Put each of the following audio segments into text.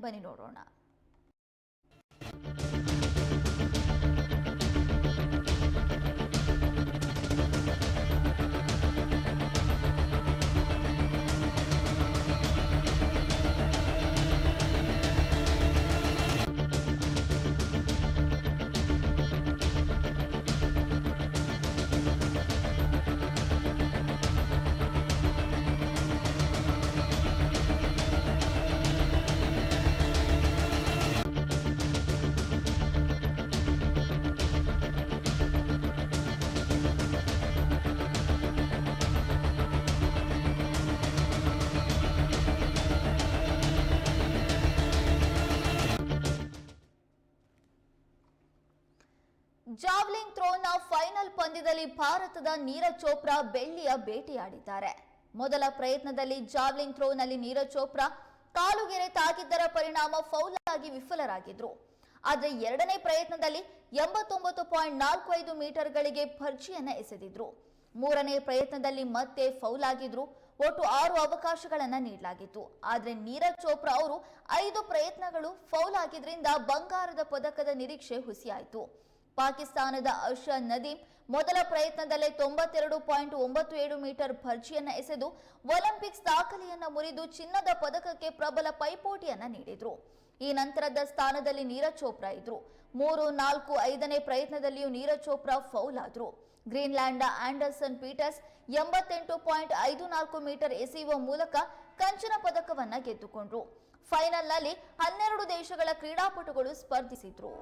布尼诺罗纳。ಜಾವ್ಲಿಂಗ್ ಥ್ರೋನ final ಪಂದ್ಯದಲ್ಲಿ ಭಾರತದ ನೀರಜ್ ಚೋಪ್ರಾ ಬೆಳ್ಳಿಯ ಬೇಟೆಯಾಡಿದ್ದಾರೆ ಮೊದಲ ಪ್ರಯತ್ನದಲ್ಲಿ ಜಾವ್ಲಿಂಗ್ ಥ್ರೋನಲ್ಲಿ ನೀರಜ್ ಚೋಪ್ರಾ ಕಾಲುಗೆರೆ ತಾಗಿದ್ದರ ಪರಿಣಾಮ ಫೌಲ್ ಆಗಿ ವಿಫಲರಾಗಿದ್ರು. ಆದರೆ ಎರಡನೇ ಪ್ರಯತ್ನದಲ್ಲಿ ಎಂಬತ್ತೊಂಬತ್ತು ಪಾಯಿಂಟ್ ನಾಲ್ಕು ಐದು ಮೀಟರ್ಗಳಿಗೆ ಭರ್ಜಿಯನ್ನ ಎಸೆದಿದ್ರು. ಮೂರನೇ ಪ್ರಯತ್ನದಲ್ಲಿ ಮತ್ತೆ ಫೌಲ್ ಆಗಿದ್ರು ಒಟ್ಟು ಆರು ಅವಕಾಶಗಳನ್ನ ನೀಡಲಾಗಿತ್ತು. ಆದರೆ ನೀರಜ್ ಚೋಪ್ರಾ ಅವರು ಐದು ಪ್ರಯತ್ನಗಳು ಫೌಲ್ ಆಗಿದ್ರಿಂದ ಬಂಗಾರದ ಪದಕದ ನಿರೀಕ್ಷೆ ಹುಸಿಯಾಯಿತು. ಪಾಕಿಸ್ತಾನದ ಅರ್ಷ ನದೀಂ ಮೊದಲ ಪ್ರಯತ್ನದಲ್ಲೇ ತೊಂಬತ್ತೆರಡು ಪಾಯಿಂಟ್ ಒಂಬತ್ತು ಏಳು ಮೀಟರ್ ಭರ್ಜಿಯನ್ನ ಎಸೆದು ಒಲಿಂಪಿಕ್ಸ್ ದಾಖಲೆಯನ್ನ ಮುರಿದು ಚಿನ್ನದ ಪದಕಕ್ಕೆ ಪ್ರಬಲ ಪೈಪೋಟಿಯನ್ನ ನೀಡಿದ್ರು. ಈ ನಂತರದ ಸ್ಥಾನದಲ್ಲಿ ನೀರಜ್ ಚೋಪ್ರಾ ಇದ್ರು. ಮೂರು ನಾಲ್ಕು ಐದನೇ ಪ್ರಯತ್ನದಲ್ಲಿಯೂ ನೀರಜ್ ಚೋಪ್ರಾ ಫೌಲ್ ಆದ್ರು. ಗ್ರೀನ್ಲ್ಯಾಂಡ್ನ ಆಂಡರ್ಸನ್ ಪೀಟರ್ಸ್ ಎಂಬತ್ತೆಂಟು ಪಾಯಿಂಟ್ ಐದು ನಾಲ್ಕು ಮೀಟರ್ ಎಸೆಯುವ ಮೂಲಕ ಕಂಚಿನ ಪದಕವನ್ನ ಗೆದ್ದುಕೊಂಡ್ರು. ಫೈನಲ್ನಲ್ಲಿ ಹನ್ನೆರಡು ದೇಶಗಳ ಕ್ರೀಡಾಪಟುಗಳು ಸ್ಪರ್ಧಿಸಿದ್ರು.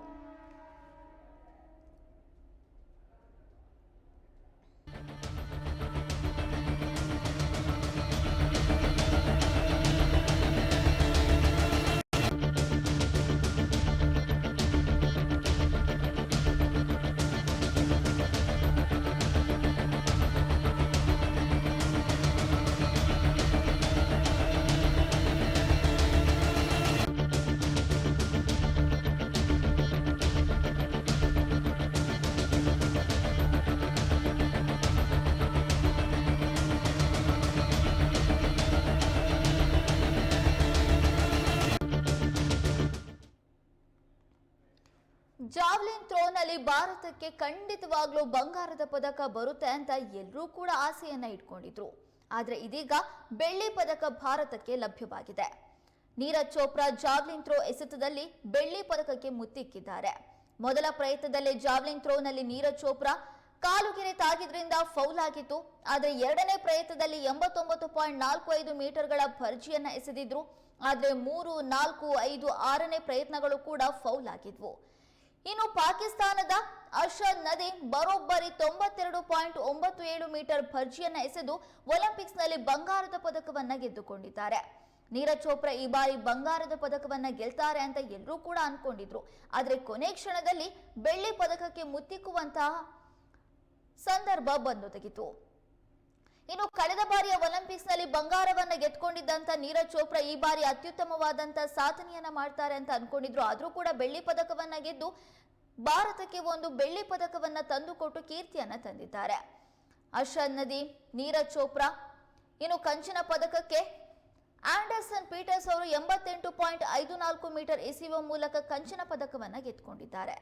ಜಾವ್ಲಿನ್ ಥ್ರೋನಲ್ಲಿ ಭಾರತಕ್ಕೆ ಖಂಡಿತವಾಗ್ಲೂ ಬಂಗಾರದ ಪದಕ ಬರುತ್ತೆ ಅಂತ ಎಲ್ಲರೂ ಕೂಡ ಆಸೆಯನ್ನ ಇಟ್ಕೊಂಡಿದ್ರು. ಆದ್ರೆ ಇದೀಗ ಬೆಳ್ಳಿ ಪದಕ ಭಾರತಕ್ಕೆ ಲಭ್ಯವಾಗಿದೆ. ನೀರಜ್ ಚೋಪ್ರಾ ಜಾವ್ಲಿನ್ ಥ್ರೋ ಎಸೆತದಲ್ಲಿ ಬೆಳ್ಳಿ ಪದಕಕ್ಕೆ ಮುತ್ತಿಕ್ಕಿದ್ದಾರೆ. ಮೊದಲ ಪ್ರಯತ್ನದಲ್ಲಿ ಜಾವ್ಲಿನ್ ಥ್ರೋನಲ್ಲಿ ನೀರಜ್ ಚೋಪ್ರಾ ಕಾಲುಗೆರೆ ತಾಗಿದ್ರಿಂದ ಫೌಲ್ ಆಗಿತ್ತು. ಆದ್ರೆ ಎರಡನೇ ಪ್ರಯತ್ನದಲ್ಲಿ ಎಂಬತ್ತೊಂಬತ್ತು ಪಾಯಿಂಟ್ ನಾಲ್ಕು ಐದು ಮೀಟರ್ಗಳ ಭರ್ಜಿಯನ್ನ ಎಸೆದಿದ್ರು. ಆದ್ರೆ ಮೂರು, ನಾಲ್ಕು, ಐದು, ಆರನೇ ಪ್ರಯತ್ನಗಳು ಕೂಡ ಫೌಲ್ ಆಗಿದ್ವು. ಇನ್ನು ಪಾಕಿಸ್ತಾನದ ಅರ್ಷದ್ ನದಿ ಬರೋಬ್ಬರಿ ತೊಂಬತ್ತೆರಡು ಪಾಯಿಂಟ್ ಒಂಬತ್ತು ಏಳು ಮೀಟರ್ ಭರ್ಜಿಯನ್ನು ಎಸೆದು ಒಲಿಂಪಿಕ್ಸ್ನಲ್ಲಿ ಬಂಗಾರದ ಪದಕವನ್ನು ಗೆದ್ದುಕೊಂಡಿದ್ದಾರೆ. ನೀರಜ್ ಚೋಪ್ರಾ ಈ ಬಾರಿ ಬಂಗಾರದ ಪದಕವನ್ನ ಗೆಲ್ತಾರೆ ಅಂತ ಎಲ್ಲರೂ ಕೂಡ ಅನ್ಕೊಂಡಿದ್ರು. ಆದರೆ ಕೊನೆ ಕ್ಷಣದಲ್ಲಿ ಬೆಳ್ಳಿ ಪದಕಕ್ಕೆ ಮುತ್ತಿಕ್ಕುವಂತಹ ಸಂದರ್ಭ ಬಂದೊದಗಿತು ಇನ್ನು ಕಳೆದ ಬಾರಿಯ ಒಲಿಂಪಿಕ್ಸ್ನಲ್ಲಿ ಬಂಗಾರವನ್ನ ಗೆದ್ಕೊಂಡಿದ್ದಂತ ನೀರಜ್ ಚೋಪ್ರಾ ಈ ಬಾರಿ ಅತ್ಯುತ್ತಮವಾದಂತ ಸಾಧನೆಯನ್ನ ಮಾಡ್ತಾರೆ ಅಂತ ಅನ್ಕೊಂಡಿದ್ರು. ಆದ್ರೂ ಕೂಡ ಬೆಳ್ಳಿ ಪದಕವನ್ನ ಗೆದ್ದು ಭಾರತಕ್ಕೆ ಒಂದು ಬೆಳ್ಳಿ ಪದಕವನ್ನ ತಂದುಕೊಟ್ಟು ಕೀರ್ತಿಯನ್ನ ತಂದಿದ್ದಾರೆ. ಅರ್ಷದ್ ನದಿ, ನೀರಜ್ ಚೋಪ್ರಾ, ಇನ್ನು ಕಂಚಿನ ಪದಕಕ್ಕೆ ಆಂಡರ್ಸನ್ ಪೀಟರ್ಸ್ ಅವರು ಎಂಬತ್ತೆಂಟು ಪಾಯಿಂಟ್ ಐದು ನಾಲ್ಕು ಮೀಟರ್ ಎಸೆಯುವ ಮೂಲಕ ಕಂಚಿನ ಪದಕವನ್ನ ಗೆದ್ದುಕೊಂಡಿದ್ದಾರೆ.